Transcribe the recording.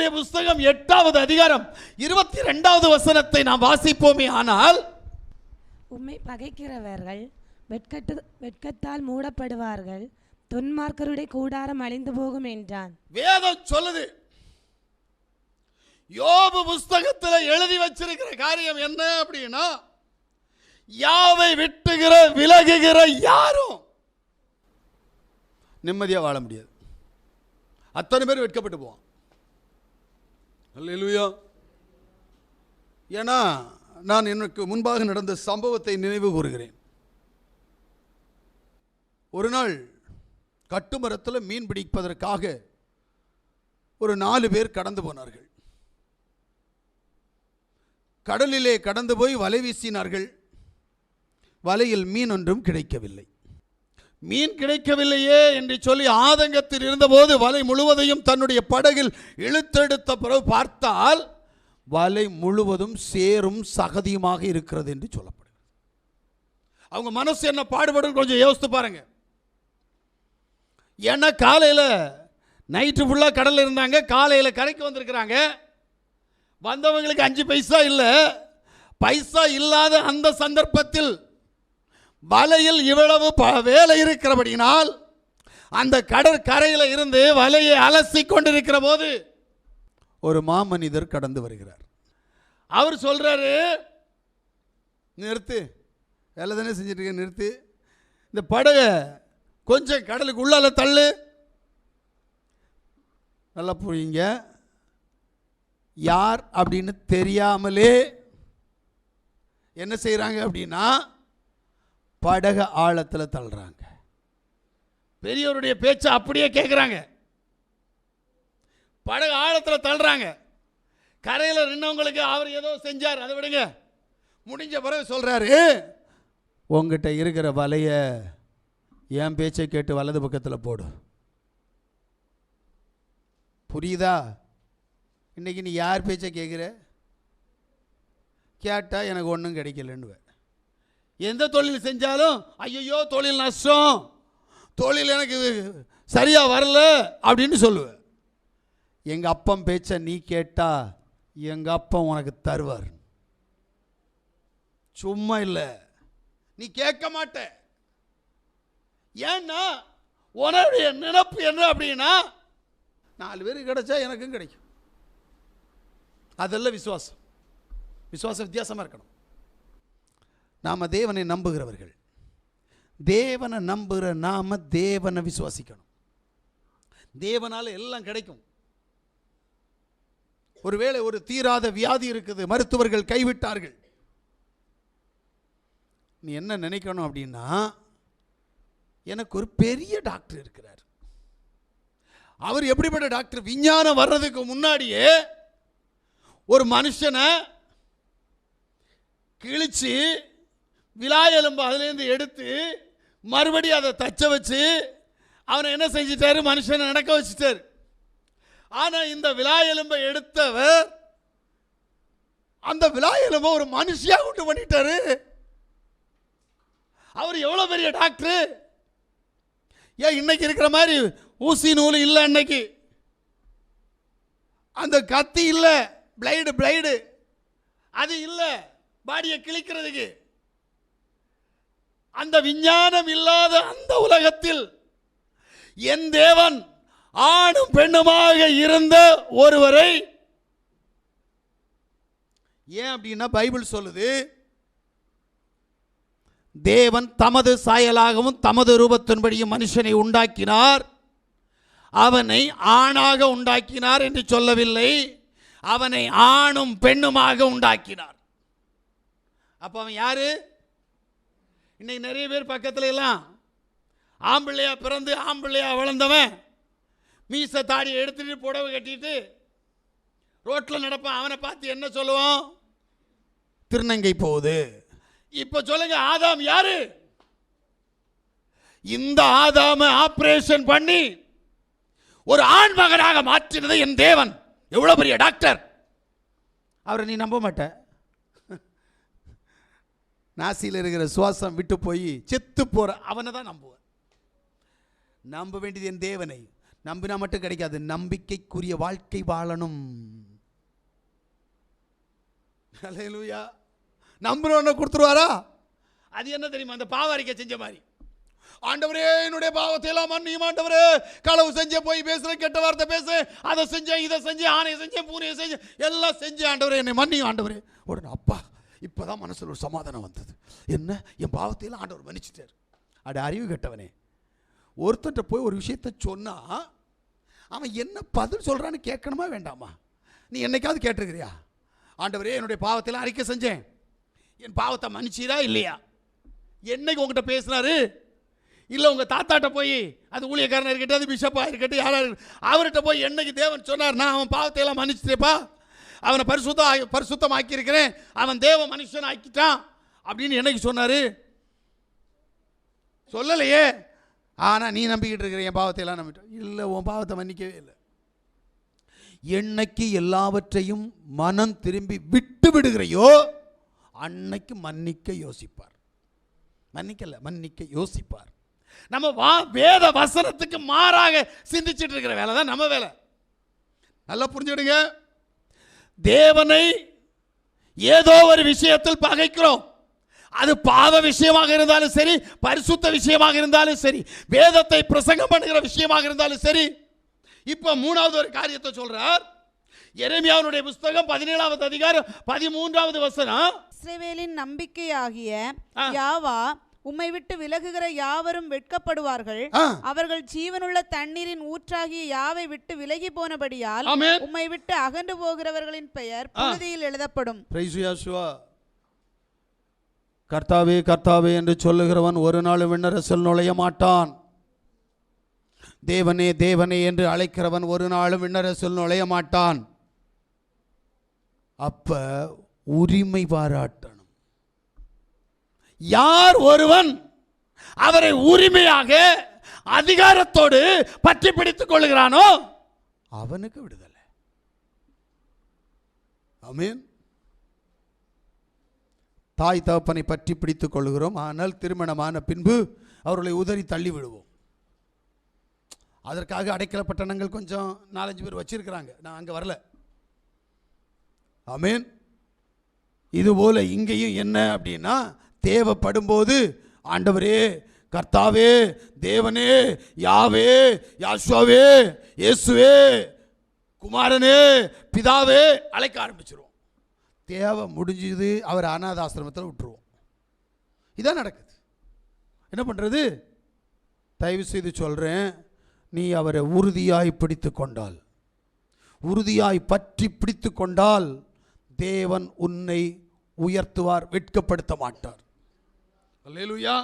நீதிமொழிகளுடைய புஸ்தகம் எட்டாவது அதிகாரம் இருபத்தி ரெண்டாவது வசனத்தை நாம் வாசிப்போமே. ஆனால் உம்மை பகைக்கிறவர்கள் வெட்கட்டு வெட்கத்தால் மூடப்படுவார்கள். துன்மார்க்கருடைய கூடாரம் அழிந்து போகும் என்றான். வேதம் சொல்லுது யோபு புஸ்தகத்தில் எழுதி வச்சிருக்கிற காரியம் என்ன அப்படின்னா யாவை விட்டுகிற விலகுகிற யாரும் நிம்மதியாக வாழ முடியாது. அத்தனை பேர் வெட்கப்பட்டு போவான். அல்லா ஏன்னா நான் எனக்கு முன்பாக நடந்த சம்பவத்தை நினைவு கூறுகிறேன். ஒரு நாள் கட்டுமரத்தில் மீன் பிடிப்பதற்காக ஒரு நாலு பேர் கடந்து போனார்கள். கடலிலே கடந்து போய் வலை வீசினார்கள். வலையில் மீன் ஒன்றும் கிடைக்கவில்லை. மீன் கிடைக்கவில்லையே என்று சொல்லி ஆதங்கத்தில் இருந்தபோது வலை முழுவதையும் தன்னுடைய படகில் இழுத்தெடுத்த பிறகு பார்த்தால் வலை முழுவதும் சேரும் சகதியுமாக இருக்கிறது என்று சொல்லப்படுகிறது. அவங்க மனசு என்ன பாடுபடும் கொஞ்சம் யோசித்து பாருங்க. ஏன்னா காலையில் நைட்டு ஃபுல்லாக கடலில் இருந்தாங்க காலையில் கரைக்கு வந்திருக்கிறாங்க. வந்தவங்களுக்கு அஞ்சு பைசா இல்லை பைசா இல்லாத அந்த சந்தர்ப்பத்தில் வலையில் இவ்வளவு ப- வேலை இருக்கிறபடியினால் அந்த கடற்கரையில் இருந்து வலையை அலசி கொண்டிருக்கிற போது ஒரு மாமனிதர் கடந்து வருகிறார். அவர் சொல்கிறாரு நிறுத்து. வேலை தானே செஞ்சிட்ருக்க நிறுத்து. இந்த படகை கொஞ்சம் கடலுக்கு உள்ளால தள்ளு. நல்லா புரியுங்க. யார் அப்படின்னு தெரியாமலே என்ன செய்கிறாங்க அப்படின்னா படக ஆழத்தில் தள்ளுறாங்க. பெரியவருடைய பேச்சை அப்படியே கேட்குறாங்க படகு ஆழத்தில் தள்ளுறாங்க. கரையில் நின்னவங்களுக்கு அவர் ஏதோ செஞ்சார் அதை விடுங்க. முடிஞ்ச பிறகு சொல்கிறாரு உங்ககிட்ட இருக்கிற வலைய என் பேச்சை கேட்டு வலது பக்கத்தில் போடு. புரியுதா? இன்னைக்கு நீ யார் பேச்சை கேட்குற கேட்டால் எனக்கு ஒன்றும் கிடைக்கலன்னுவேன். எந்த தொழில் செஞ்சாலும் ஐயோ தொழில் நஷ்டம். தொழில் எனக்கு சரியாக வரல அப்படின்னு சொல்லுவேன். எங்கள் அப்பன் பேச்சை நீ கேட்டா எங்கள் அப்பன் உனக்கு தருவார். சும்மா இல்லை. நீ கேட்க மாட்ட. ஏன்னா உன்னுடைய நினப்பு என்ன அப்படின்னா நாலு பேர் கிடைச்சா எனக்கும் கிடைக்கும். அதெல்லாம் விசுவாசம். விசுவாசம் வித்தியாசமாக இருக்கணும். நாம் தேவனை நம்புகிறவர்கள். தேவனை நம்புகிற நாம தேவனை விசுவாசிக்கணும். தேவனால எல்லாம் கிடைக்கும். ஒருவேளை ஒரு தீராத வியாதி இருக்குது மருத்துவர்கள் கைவிட்டார்கள். நீ என்ன நினைக்கணும் அப்படின்னா எனக்கு ஒரு பெரிய டாக்டர் இருக்கிறார். அவர் எப்படிப்பட்ட டாக்டர்? விஞ்ஞானம் வர்றதுக்கு முன்னாடியே ஒரு மனுஷனை கிழிச்சு விலாயெலும்பு அதுலேருந்து எடுத்து மறுபடியும் அதை தச்ச வச்சு அவனை என்ன செஞ்சிட்டாரு? மனுஷனை நடக்க வச்சுட்டாரு. ஆனால் இந்த விலாயெலும்பை எடுத்தவர் அந்த விலாயெலும்பை ஒரு மனுஷியாக உண்டு பண்ணிட்டாரு. அவர் எவ்வளோ பெரிய டாக்டர்? ஏன் இன்னைக்கு இருக்கிற மாதிரி ஊசி நூல் இல்லை இன்னைக்கு அந்த கத்தி இல்லை பிளைடு பிளைடு. அது இல்லை பாடியை கிழிக்கிறதுக்கு. அந்த விஞ்ஞானம் இல்லாத அந்த உலகத்தில் என் தேவன் ஆணும் பெண்ணுமாக இருந்த ஒருவரை ஏன் அப்படின்னா பைபிள் சொல்லுது தேவன் தமது சாயலாகவும் தமது ரூபத்தின்படியும் மனுஷனை உண்டாக்கினார். அவனை ஆணாக உண்டாக்கினார் என்று சொல்லவில்லை. அவனை ஆணும் பெண்ணுமாக உண்டாக்கினார். அப்போ அவன் யாரு? இன்னைக்கு நிறைய பேர் பக்கத்துல எல்லாம் ஆம்பிள்ளையா பிறந்து ஆம்பிள்ளையா வளர்ந்தவன் மீச தாடி எடுத்துட்டு புடவை கட்டிட்டு ரோட்டில் நடப்பான். அவனை பார்த்து என்ன சொல்லுவோம் திருநங்கை போகுது. இப்போ சொல்லுங்க ஆதாம் யாரு? இந்த ஆதாம ஆபரேஷன் பண்ணி ஒரு ஆண் மகனாக மாற்றினது என் தேவன். எவ்வளவு பெரிய டாக்டர். அவரை நீ நம்ப மாட்ட. நாசியில் இருக்கிற சுவாசம் விட்டு போய் செத்து போகிற அவனை தான் நம்புவேன். நம்ப வேண்டியது என் தேவனை. நம்பினா மட்டும் கிடைக்காது. நம்பிக்கைக்குரிய வாழ்க்கை வாழணும். அலையலூயா நம்புறவன கொடுத்துருவாரா? அது என்ன தெரியுமா? அந்த பாவாரிக்க செஞ்ச மாதிரி. ஆண்டவரே என்னுடைய பாவத்தை எல்லாம் மன்னியும் ஆண்டவரே. களவு செஞ்சு போய் பேசுறேன் கெட்ட வார்த்தை பேசு. அதை செஞ்சேன் இதை செஞ்சேன் ஆணையை செஞ்சேன் பூனையை செஞ்சேன். எல்லாம் செஞ்சேன் ஆண்டவரே என்னை மன்னியும் ஆண்டவரே. உடனே அப்பா இப்போ தான் மனசில் ஒரு சமாதானம் வந்தது. என்ன? என் பாவத்தையெல்லாம் ஆண்டவர் மன்னிச்சிட்டார். அட அறிவு கெட்டவனே. ஒருத்தர்கிட்ட போய் ஒரு விஷயத்த சொன்னால் அவன் என்ன பதில் சொல்கிறான்னு கேட்கணுமா வேண்டாமா? நீ என்னைக்காவது கேட்டிருக்கிறியா? ஆண்டவரே என்னுடைய பாவத்தெல்லாம் அறிக்கை செஞ்சேன். என் பாவத்தை மன்னிச்சீரா இல்லையா? என்னைக்கு உங்ககிட்ட பேசுனாரு? இல்லை உங்கள் தாத்தாட்ட போய் அது ஊழியக்காரனாக இருக்கட்டும் அது பிஷப்பாக இருக்கட்டும் யாராக இருக்கட்டும் அவர்கிட்ட போய் என்னைக்கு தேவன் சொன்னார் நான் அவன் பாவத்தை எல்லாம் மன்னிச்சிட்டேப்பா? அவனை பரிசுத்த பரிசுத்தம் ஆக்கியிருக்கிறேன் அவன் தேவ மனுஷன் ஆக்கிட்டான். அப்படின்னு என்னைக்கு சொன்னார்? சொல்லலையே. ஆனால் நீ நம்பிக்கிட்டு இருக்கிற என் பாவத்தை எல்லாம் நம்பிட்டு இல்லை உன் பாவத்தை மன்னிக்கவே இல்லை. என்னைக்கு எல்லாவற்றையும் மனம் திரும்பி விட்டு விடுகிறையோ அன்னைக்கு மன்னிக்க யோசிப்பார். மன்னிக்கல மன்னிக்க யோசிப்பார். நம்ம வா வேத வசனத்துக்கு மாறாக சிந்திச்சுட்டு இருக்கிற வேலை தான் நம்ம வேலை. நல்லா புரிஞ்சுடுங்க தேவனை ஏதோ ஒரு விஷயத்தில் பகைக்கிறோம். அது பாவ விஷயமாக இருந்தாலும் சரி பரிசுத்த விஷயமாக இருந்தாலும் சரி வேதத்தை பிரசங்கம் பண்ணுகிற விஷயமாக இருந்தாலும் சரி. இப்போ மூணாவது ஒரு காரியத்தை சொல்றார். எரேமியாவுடைய புஸ்தகம் பதினேழாவது அதிகாரம் பதிமூன்றாவது வசனம். இஸ்ரவேலின் நம்பிக்கையாகிய. யாவா உம்மை விட்டு விலகுகிற யாவரும் வெட்கப்படுவார்கள். அவர்கள் ஜீவனுள்ள தண்ணீரின் ஊற்றாகிய யாவை விட்டு விலகி போனபடியால். உம்மை விட்டு அகன்று போகிறவர்களின் பெயர் புழுதியில் எழுதப்படும். கர்த்தாவே கர்த்தாவே என்று சொல்லுகிறவன் ஒரு நாள் விண்ணரசில் நுழைய மாட்டான். தேவனே தேவனே என்று அழைக்கிறவன் ஒரு நாளும் விண்ணரசில் நுழைய மாட்டான். அப்ப உரிமை பாராட்டணும். யார் ஒருவன் அவரை உரிமையாக அதிகாரத்தோடு பற்றி பிடித்துக் கொள்கிறானோ அவனுக்கு விடுதலை. அமீன் தாய் தகப்பனை பற்றி பிடித்துக் கொள்கிறோம் ஆனால் திருமணமான பின்பு அவர்களை உதறி தள்ளி விடுவோம் அதற்காக அடைக்கல பட்டணங்கள் கொஞ்சம் நாலஞ்சு பேர் வச்சிருக்கிறாங்க. நான் அங்கே வரல. ஆமென். இதுபோல இங்கேயும் என்ன அப்படின்னா தேவைப்படும்போது ஆண்டவரே கர்த்தாவே தேவனே யாவே யாசுவாவே இயேசுவே குமாரனே பிதாவே அழைக்க ஆரம்பிச்சிருவோம். தேவை முடிஞ்சது அவர் அனாதாசிரமத்தில் விட்டுருவோம். இதான் நடக்குது. என்ன பண்ணுறது தயவு செய்து சொல்கிறேன் நீ அவரை உறுதியாய் பிடித்து கொண்டால். உறுதியாய் பற்றி பிடித்து கொண்டால் தேவன் உன்னை உயர்த்துவார் வெட்கப்படுத்த மாட்டார். அல்லேலூயா